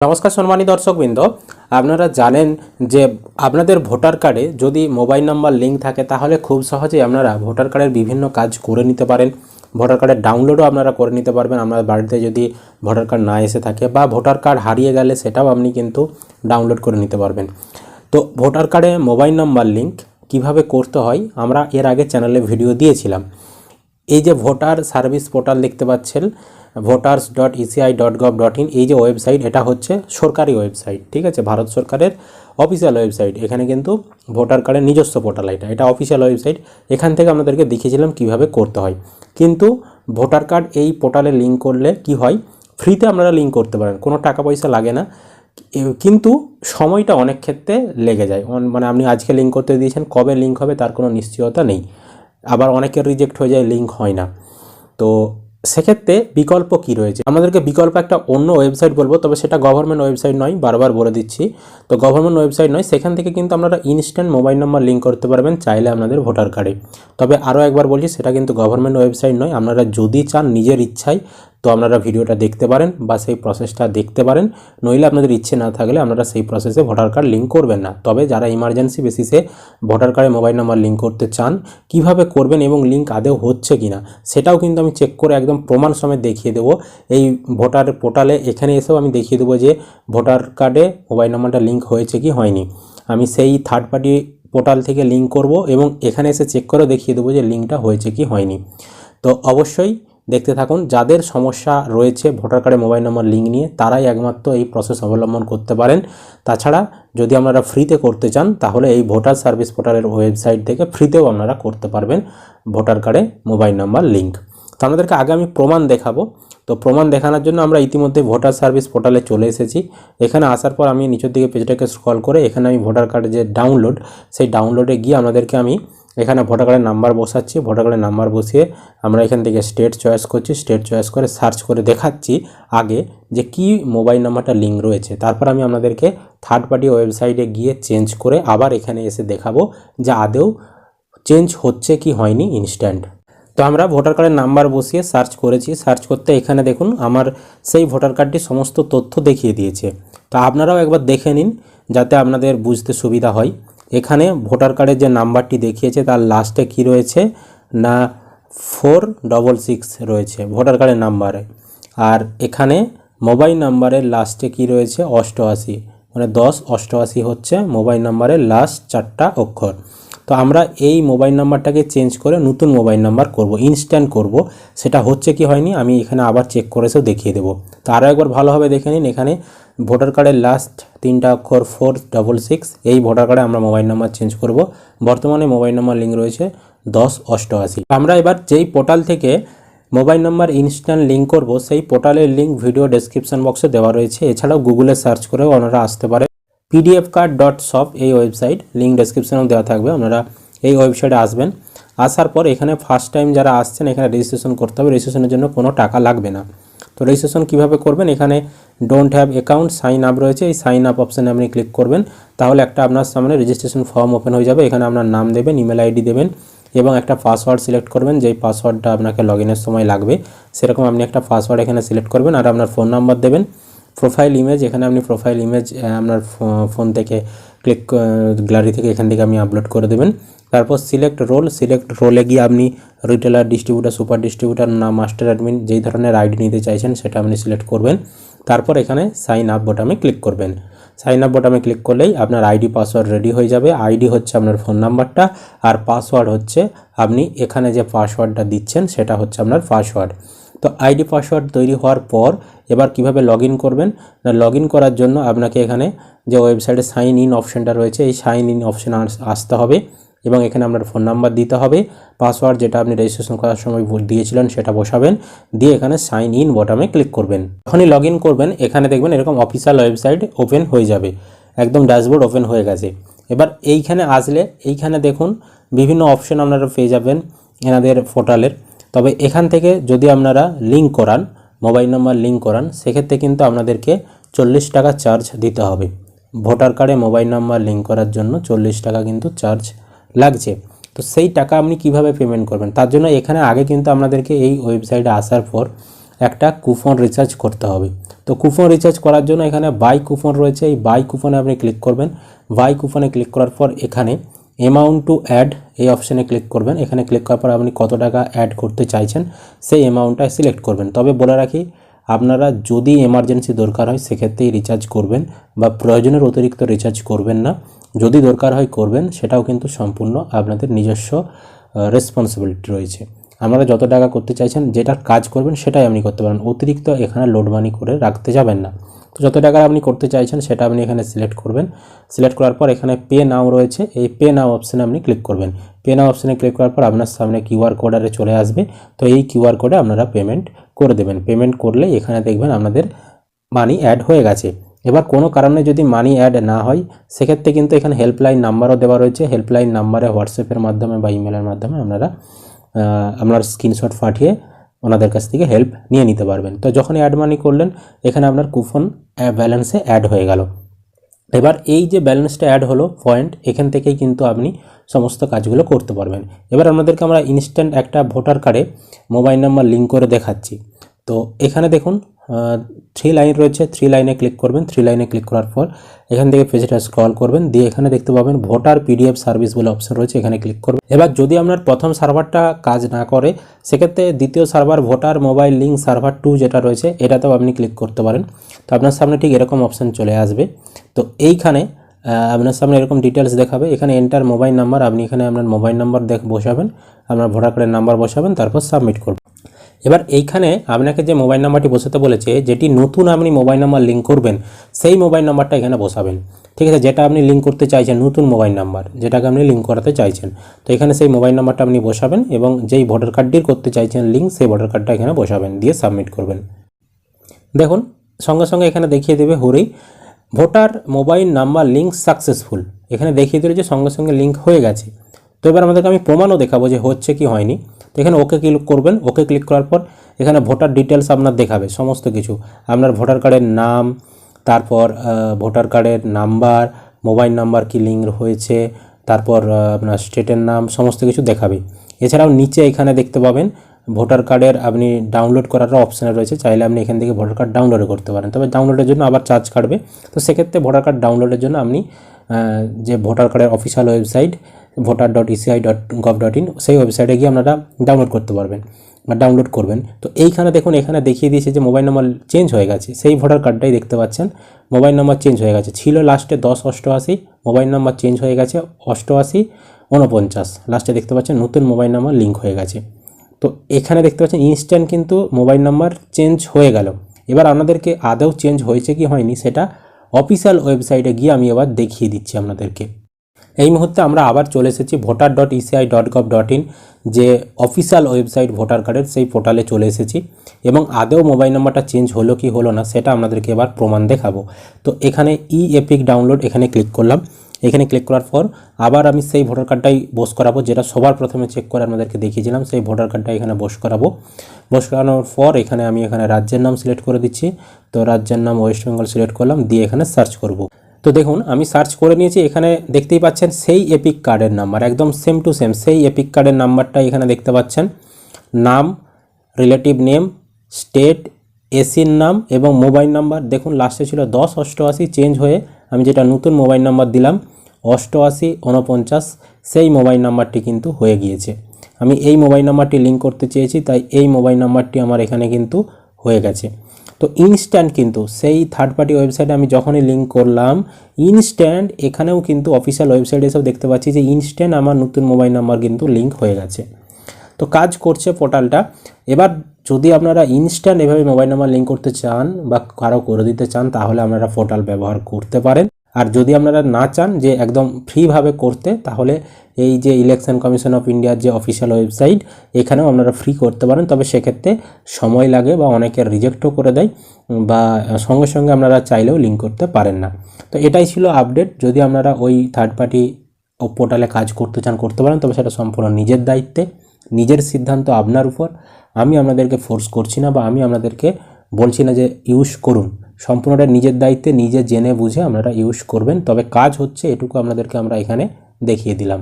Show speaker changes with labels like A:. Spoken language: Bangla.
A: নমস্কার সম্মানী দর্শকবৃন্দ, আপনারা জানেন যে আপনাদের ভোটার কার্ডে যদি মোবাইল নাম্বার, লিঙ্ক থাকে, তাহলে খুব সহজেই আপনারা ভোটার কার্ডের বিভিন্ন কাজ করে নিতে পারেন। ভোটার কার্ডের ডাউনলোডও আপনারা করে নিতে পারবেন। আপনার বাড়িতে যদি ভোটার কার্ড না এসে থাকে বা ভোটার কার্ড হারিয়ে গেলে সেটাও আপনি কিন্তু ডাউনলোড করে নিতে পারবেন। তো ভোটার কার্ডে মোবাইল নাম্বার, লিঙ্ক কীভাবে করতে হয়, আমরা এর আগে চ্যানেলে ভিডিও দিয়েছিলাম। এই যে ভোটার সার্ভিস পোর্টাল দেখতে পাচ্ছেন voters dot ECI dot gov dot in এই যে ওয়েবসাইট এটা হচ্ছে সরকারি ওয়েবসাইট ঠিক আছে? ভারত সরকারের অফিসিয়াল ওয়েবসাইট এখানে কিন্তু ভোটার কার্ডের নিজস্ব পোর্টাল এটা এটা অফিসিয়াল ওয়েবসাইট এখান থেকে আপনাদেরকে দেখিয়েছিলাম কীভাবে করতে হয়। কিন্তু ভোটার কার্ড এই পোর্টালে লিঙ্ক করলে কি হয়? ফ্রিতে আপনারা লিঙ্ক করতে পারেন, কোনো টাকা পয়সা লাগে না। কিন্তু সময়টা অনেক ক্ষেত্রে লেগে যায়। মানে আপনি আজকে লিঙ্ক করতে দিয়েছেন, কবে লিঙ্ক হবে তার কোনো নিশ্চয়তা নেই। আবার অনেকের রিজেক্ট হয়ে যায় লিঙ্ক হয় না। তো সেক্ষেত্রে বিকল্প কি রয়েছে? আমাদেরকে বিকল্প একটা অন্য ওয়েবসাইট বলব, তবে সেটা গভর্নমেন্ট ওয়েবসাইট নয়, বারবার বলে দিচ্ছি। তো গভর্নমেন্ট ওয়েবসাইট নয়, সেখান থেকে কিন্তু আপনারা ইনস্ট্যান্ট মোবাইল নাম্বার লিঙ্ক করতে পারবেন চাইলে আপনাদের ভোটার কার্ডে তবে আরও একবার বলছি, সেটা কিন্তু গভর্নমেন্ট ওয়েবসাইট নয়, আপনারা যদি চান নিজের ইচ্ছায় তো আপনারা ভিডিওটা দেখতে পারেন বা সেই প্রসেসটা দেখতে পারেন। নইলে আপনাদের ইচ্ছে না থাকলে আপনারা সেই প্রসেসে ভোটার কার্ড লিঙ্ক করবেন না। তবে যারা ইমার্জেন্সি বেসিসে ভোটার কার্ডে মোবাইল নাম্বার লিঙ্ক করতে চান, কীভাবে করবেন এবং লিঙ্ক আদেও হচ্ছে কি না সেটাও কিন্তু আমি চেক করে একদম প্রমাণ সমেত দেখিয়ে দেবো। এই ভোটার পোর্টালে এখানে এসেও আমি দেখিয়ে দেবো যে ভোটার কার্ডে মোবাইল নাম্বারটা লিঙ্ক হয়েছে কি হয়নি। আমি সেই থার্ড পার্টি পোর্টাল থেকে লিঙ্ক করব এবং এখানে এসে চেক করে দেখিয়ে দেবো যে লিঙ্কটা হয়েছে কি হয়নি। তো অবশ্যই দেখতে থাকুন। যাদের সমস্যা রয়েছে, ভোটার কার্ডে মোবাইল নম্বর, লিঙ্ক নিয়ে, তারাই একমাত্র এই প্রসেস অবলম্বন করতে পারেন। তাছাড়া যদি আপনারা ফ্রিতে করতে চান, তাহলে এই ভোটার সার্ভিস পোর্টালের ওয়েবসাইট থেকে ফ্রিতেও আপনারা করতে পারবেন ভোটার কার্ডে মোবাইল নাম্বার, লিঙ্ক। তো আমাদেরকে আমি প্রমাণ দেখাবো। তো প্রমাণ দেখানোর জন্য আমরা ইতিমধ্যে ভোটার সার্ভিস পোর্টালে চলে এসেছি। এখানে আসার পর আমি নিচের দিকে পেজটাকে স্ক্রল করে, এখানে আমি ভোটার কার্ডের যে ডাউনলোড সেই ডাউনলোডে গিয়ে আমাদেরকে আমি এখানে ভোটার কার্ডের নাম্বার বসাচ্ছি। ভোটার কার্ডের নাম্বার বসিয়ে আমরা এখান থেকে স্টেট চয়েস করছি। স্টেট চয়েস করে সার্চ করে দেখাচ্ছি আগে যে কি মোবাইল নাম্বারটা লিঙ্ক রয়েছে। তারপর আমি আপনাদেরকে থার্ড পার্টি ওয়েবসাইটে গিয়ে চেঞ্জ করে আবার এখানে এসে দেখাবো যে আদেও চেঞ্জ হচ্ছে কি হয়নি ইনস্ট্যান্ট তো আমরা ভোটার কার্ডের নাম্বার বসিয়ে সার্চ করেছি। সার্চ করতে এখানে দেখুন আমার সেই ভোটার কার্ডটি সমস্ত তথ্য দেখিয়ে দিয়েছে। তো আপনারাও একবার দেখে নিন যাতে আপনাদের বুঝতে সুবিধা হয়। এখানে ভোটার কার্ডের যে নাম্বারটি দেখিয়েছে তার লাস্টে কি রয়েছে? না, ফোর ডবল সিক্স রয়েছে ভোটার কার্ডের নাম্বারে। আর এখানে মোবাইল নাম্বারের লাস্টে কি রয়েছে? অষ্টআশি। মানে দশ, অষ্টআশি হচ্ছে মোবাইল নাম্বারের লাস্ট চারটা অক্ষর। তো আমরা এই মোবাইল নাম্বারটাকে চেঞ্জ করে নতুন মোবাইল নাম্বার করব ইনস্ট্যান্ট করব। সেটা হচ্ছে কি হয়নি? আমি এখানে আবার চেক করেছেও দেখিয়ে দেবো। তো আরও একবার ভালোভাবে দেখে নিন। এখানে ভোটার কার্ডের লাস্ট তিনটা অক্ষর ফোর ডবল সিক্স এই ভোটার কার্ডে আমরা মোবাইল নাম্বার চেঞ্জ করব। বর্তমানে মোবাইল নাম্বার লিঙ্ক রয়েছে দশ অষ্টআশি। আমরা এবার যেই পোর্টাল থেকে মোবাইল নাম্বার ইনস্ট্যান্ট লিঙ্ক করব, সেই পোর্টালের লিঙ্ক ভিডিও ডেসক্রিপশন বক্সে দেওয়া রয়েছে। এছাড়াও গুগলে সার্চ করেও ওনারা আসতে পারে পিডিএফ কার্ড ডট শপ এই ওয়েবসাইট লিঙ্ক ডেসক্রিপশনেও দেওয়া থাকবে, আপনারা এই ওয়েবসাইটে আসবেন। আসার পর এখানে ফার্স্ট টাইম যারা আসছেন, এখানে রেজিস্ট্রেশন করতে হবে। রেজিস্ট্রেশনের জন্য কোনো টাকা লাগবে না। তো রেজিস্ট্রেশন কীভাবে করবেন? এখানে don't have account sign up রয়েছে। এই সাইন আপ অপশানে আপনি ক্লিক করবেন। তাহলে একটা আপনার সামনে রেজিস্ট্রেশন ফর্ম ওপেন হয়ে যাবে। এখানে আপনার নাম দেবেন ইমেল আইডি দেবেন এবং একটা পাসওয়ার্ড সিলেক্ট করবেন। যেই পাসওয়ার্ডটা আপনাকে লগ সময় লাগবে, সেরকম আপনি একটা পাসওয়ার্ড এখানে সিলেক্ট করবেন। আর আপনার ফোন নাম্বার দেবেন। প্রোফাইল ইমেজ এখানে আপনি প্রোফাইল ইমেজ আপনার ফোন থেকে ক্লিক গ্যালারি থেকে এখান থেকে আপনি আপলোড করে দেবেন। তারপর সিলেক্ট রোল সিলেক্ট রোলে গিয়ে আপনি রিটেলার ডিস্ট্রিবিউটার সুপার ডিস্ট্রিবিউটার না মাস্টার অ্যাডমিন যেই ধরনের আইডি নিতে চাইছেন সেটা আপনি সিলেক্ট করবেন। তারপর এখানে সাইন আপ বোটামে ক্লিক করবেন। সাইন আপ বোটামে ক্লিক করলেই আপনার আইডি পাসওয়ার্ড রেডি হয়ে যাবে। আইডি হচ্ছে আপনার ফোন নাম্বারটা আর পাসওয়ার্ড হচ্ছে আপনি এখানে যে পাসওয়ার্ডটা দিচ্ছেন সেটা হচ্ছে আপনার পাসওয়ার্ড তো আইডি পাসওয়ার্ড তৈরি হওয়ার পর এবার কীভাবে লগ করবেন? না লগ করার জন্য আপনাকে এখানে যে ওয়েবসাইটে সাইন ইন অপশানটা রয়েছে, এই সাইন ইন অপশান আসতে হবে এবং এখানে আপনার ফোন নাম্বার দিতে হবে। পাসওয়ার্ড যেটা আপনি রেজিস্ট্রেশন করার সময় দিয়েছিলেন সেটা বসাবেন, দিয়ে এখানে সাইন ইন বটামে ক্লিক করবেন। যখনই লগ করবেন, এখানে দেখবেন এরকম অফিসিয়াল ওয়েবসাইট ওপেন হয়ে যাবে, একদম ড্যাশবোর্ড ওপেন হয়ে গেছে। এবার এইখানে আসলে, এইখানে দেখুন, বিভিন্ন অপশন আপনারা পেয়ে যাবেন এনাদের পোর্টালের তবে এখান থেকে যদি আপনারা লিঙ্ক করান মোবাইল নাম্বার লিঙ্ক করান, সেক্ষেত্রে কিন্তু আপনাদেরকে চল্লিশ টাকা চার্জ দিতে হবে। ভোটার কার্ডে মোবাইল নাম্বার লিঙ্ক করার জন্য চল্লিশ টাকা কিন্তু চার্জ লাগছে। তো সেই টাকা আপনি কীভাবে পেমেন্ট করবেন? তার জন্য এখানে আগে কিন্তু আপনাদেরকে এই ওয়েবসাইটে আসার পর একটা কুপন রিচার্জ করতে হবে। তো কুপন রিচার্জ করার জন্য এখানে বাই কুপন রয়েছে। এই বাই কুপনে আপনি ক্লিক করবেন। বাই কুপনে ক্লিক করার পর এখানে অ্যামাউন্ট টু অ্যাড এই অপশানে ক্লিক করবেন। এখানে ক্লিক করার পর আপনি কত টাকা অ্যাড করতে চাইছেন, সেই অ্যামাউন্টটা সিলেক্ট করবেন। তবে বলে রাখি, আপনারা যদি এমার্জেন্সি দরকার হয়, সেক্ষেত্রেই রিচার্জ করবেন বা প্রয়োজনের অতিরিক্ত রিচার্জ করবেন না। যদি দরকার হয় করবেন, সেটাও কিন্তু সম্পূর্ণ আপনাদের নিজস্ব রেসপন্সিবিলিটি রয়েছে। আপনারা যত টাকা করতে চাইছেন, যেটার কাজ করবেন, সেটাই আপনি করতে পারেন। অতিরিক্ত এখানে লোড মানি করে রাখতে যাবেন না। তো যত টাকা আপনি করতে চাইছেন সেটা আপনি এখানে সিলেক্ট করবেন। সিলেক্ট করার পর এখানে পে নাও রয়েছে। এই পে নাও অপশানে আপনি ক্লিক করবেন। পে নাও অপশানে ক্লিক করার পর আপনার সামনে কিউআর কোড আরে চলে আসবে। তো এই কিউআর কোডে আপনারা পেমেন্ট করে দেবেন। পেমেন্ট করলে এখানে দেখবেন আপনাদের মানি অ্যাড হয়ে গেছে। এবার কোনো কারণে যদি মানি অ্যাড না হয়, সেক্ষেত্রে কিন্তু এখানে হেল্পলাইন নাম্বারও দেওয়া রয়েছে। হেল্পলাইন নাম্বারে হোয়াটসঅ্যাপের মাধ্যমে বা ইমেলের মাধ্যমে আপনারা আপনার স্ক্রিনশট পাঠিয়ে ওনাদের কাছ থেকে হেল্প নিয়ে নিতে পারবেন। তো যখন অ্যাড মানি করলেন, এখানে আপনার কুপন ব্যালেন্সে অ্যাড হয়ে গেল। এবার এই যে ব্যালেন্সটা অ্যাড হলো পয়েন্ট এখান থেকেই কিন্তু আপনি সমস্ত কাজগুলো করতে পারবেন। এবার আপনাদেরকে আমরা ইনস্ট্যান্ট একটা ভোটার কার্ডে মোবাইল নাম্বার লিঙ্ক করে দেখাচ্ছি। তো এখানে দেখুন থ্রি লাইন রয়েছে থ্রি লাইনে ক্লিক করবেন থ্রি লাইনে ক্লিক করার পর এখান থেকে পেজটা স্ক্রল করবেন, দিয়ে এখানে দেখতে পাবেন ভোটার পিডিএফ সার্ভিস বলে অপশন রয়েছে, এখানে ক্লিক করবেন। এবার যদি আপনার প্রথম সার্ভারটা কাজ না করে, সেক্ষেত্রে দ্বিতীয় server voter mobile link server two যেটা রয়েছে, এটাতেও আপনি ক্লিক করতে পারেন। তো আপনার সামনে ঠিক এরকম অপশন চলে আসবে। তো এইখানে আপনার সামনে এরকম ডিটেলস দেখাবে, এখানে এন্টার মোবাইল নাম্বার আপনি এখানে আপনার মোবাইল নাম্বার দেখ বসাবেন, আপনার ভোটার কার্ডের নাম্বার বসাবেন, তারপর সাবমিট করবেন। এবার এইখানে আপনাকে যে মোবাইল নাম্বারটি বসাতে বলেছে, যেটি নতুন আপনি মোবাইল নাম্বার লিঙ্ক করবেন, সেই মোবাইল নাম্বারটা এখানে বসাবেন। ঠিক আছে, যেটা আপনি লিঙ্ক করতে চাইছেন, নতুন মোবাইল নাম্বার, যেটাকে আপনি লিঙ্ক করাতে চাইছেন। তো এখানে সেই মোবাইল নাম্বারটা আপনি বসাবেন এবং যেই ভোটার কার্ডটির করতে চাইছেন লিঙ্ক সেই ভোটার কার্ডটা এখানে বসাবেন, দিয়ে সাবমিট করবেন। দেখুন, সঙ্গে সঙ্গে এখানে দেখিয়ে দেবে হরেই voter mobile number link successful এখানে দেখিয়ে দিল যে সঙ্গে সঙ্গে লিঙ্ক হয়ে গেছে। তো এবার আমাদেরকে আমি প্রমাণও দেখাবো যে হচ্ছে কি হয়নি। তো এখানে ওকে ক্লিক করবেন। ওকে ক্লিক করার পর এখানে ভোটার ডিটেলস আপনার দেখাবে, সমস্ত কিছু। আপনার ভোটার কার্ডের নাম, তারপর ভোটার কার্ডের নাম্বার মোবাইল নাম্বার কি লিঙ্ক হয়েছে, তারপর আপনার স্টেটের নাম, সমস্ত কিছু দেখাবে। এছাড়াও নিচে এখানে দেখতে পাবেন ভোটার কার্ডের আপনি ডাউনলোড করারও অপশান রয়েছে। চাইলে আপনি এখান থেকে ভোটার কার্ড ডাউনলোড করতে পারেন। তবে ডাউনলোডের জন্য আবার চার্জ কাটবে। তো সেক্ষেত্রে ভোটার কার্ড ডাউনলোডের জন্য আপনি যে ভোটার কার্ডের official website voter dot ECI dot gov dot in সেই ওয়েবসাইটে গিয়ে আপনারা ডাউনলোড করতে পারবেন বা ডাউনলোড করবেন। তো এইখানে দেখুন, এখানে দেখিয়ে দিয়েছে যে মোবাইল নাম্বার চেঞ্জ হয়ে গেছে। সেই ভোটার কার্ডটাই দেখতে পাচ্ছেন মোবাইল নাম্বার চেঞ্জ হয়ে গেছে। ছিল লাস্টে দশ অষ্টআশি মোবাইল নাম্বার চেঞ্জ হয়ে গেছে অষ্টআশি উনপঞ্চাশ লাস্টে দেখতে পাচ্ছেন, নতুন মোবাইল নাম্বার লিঙ্ক হয়ে গেছে। তো এখানে দেখতে পাচ্ছেন ইনস্ট্যান্ট কিন্তু মোবাইল নাম্বার চেঞ্জ হয়ে গেল। এবার আপনাদেরকে আদৌ চেঞ্জ হয়েছে কি হয়নি, সেটা অফিসিয়াল ওয়েবসাইটে গিয়ে আমি আবার দেখিয়ে দিচ্ছি আপনাদেরকে। এই মুহূর্তে আমরা আবার চলে এসেছি voter dot ECI dot gov dot in যে অফিসিয়াল ওয়েবসাইট ভোটার কার্ডের সেই পোর্টালে চলে এসেছি। এবং আদৌ মোবাইল নাম্বারটা চেঞ্জ হলো কি হলো না, সেটা আপনাদেরকে এবার প্রমাণ দেখাবো। তো এখানে ই এপিক ডাউনলোড এখানে ক্লিক করলাম। এখানে ক্লিক করার পর আবার আমি সেই ভোটার কার্ডটাই বস করাবো, যেটা সবার প্রথমে চেক করে আপনাদেরকে দেখিয়েছিলাম, সেই ভোটার কার্ডটা এখানে বস করাবো। বস করানোর পর এখানে আমি এখানে রাজ্যের নাম সিলেক্ট করে দিচ্ছি। তো রাজ্যের নাম ওয়েস্ট বেঙ্গল সিলেক্ট করলাম, দিয়ে এখানে সার্চ করব। তো দেখুন, আমি সার্চ করে নিয়েছি, এখানে দেখতেই পাচ্ছেন সেই এপিক কার্ডের নাম্বার একদম সেম টু সেম সেই এপিক কার্ডের নাম্বারটা এখানে দেখতে পাচ্ছেন। নাম রিলেটিভ নেম স্টেট এসির নাম এবং মোবাইল নাম্বার দেখুন লাস্টে ছিল দশ, অষ্টআশি চেঞ্জ হয়ে আমি যেটা নতুন মোবাইল নাম্বার দিলাম, অষ্টআশি উনপঞ্চাশ সেই মোবাইল নাম্বারটি কিন্তু হয়ে গিয়েছে। আমি এই মোবাইল নাম্বারটি লিঙ্ক করতে চেয়েছি, তাই এই মোবাইল নাম্বারটি আমার এখানে কিন্তু হয়ে গেছে। তো ইনস্ট্যান্ট কিন্তু, সেই থার্ড পার্টি ওয়েবসাইটে আমি যখনই লিঙ্ক করলাম ইনস্ট্যান্ট এখানেও কিন্তু অফিসিয়াল ওয়েবসাইটে এসেও দেখতে পাচ্ছি যে ইনস্ট্যান্ট আমার নতুন মোবাইল নাম্বার কিন্তু লিঙ্ক হয়ে গেছে। তো কাজ করছে পোর্টালটা এবার যদি আপনারা ইনস্ট্যান্ট এভাবে মোবাইল নাম্বার লিঙ্ক করতে চান বা কারও করে দিতে চান, তাহলে আপনারা পোর্টাল ব্যবহার করতে পারেন। আর যদি আপনারা না চান যে একদম ফ্রিভাবে করতে, তাহলে এই যে ইলেকশন কমিশন অফ ইন্ডিয়ার যে অফিসিয়াল ওয়েবসাইট, এখানেও আপনারা ফ্রি করতে পারেন। তবে সেক্ষেত্রে সময় লাগে বা অনেকের রিজেক্টও করে দেয় বা সঙ্গে সঙ্গে আপনারা চাইলেও লিঙ্ক করতে পারেন না। তো এটাই ছিল আপডেট যদি আপনারা ওই থার্ড পার্টি পোর্টালে কাজ করতে চান, করতে পারেন, তবে সেটা সম্পূর্ণ নিজের দায়িত্বে, নিজের সিদ্ধান্ত আপনার উপর। আমি আপনাদেরকে ফোর্স করছি না বা আমি আপনাদেরকে বলছি না যে ইউজ করুন। সম্পূর্ণটা নিজের দায়িত্বে, নিজে জেনে বুঝে আপনারা ইউজ করবেন। তবে কাজ হচ্ছে এটুকু আপনাদেরকে আমরা এখানে দেখিয়ে দিলাম।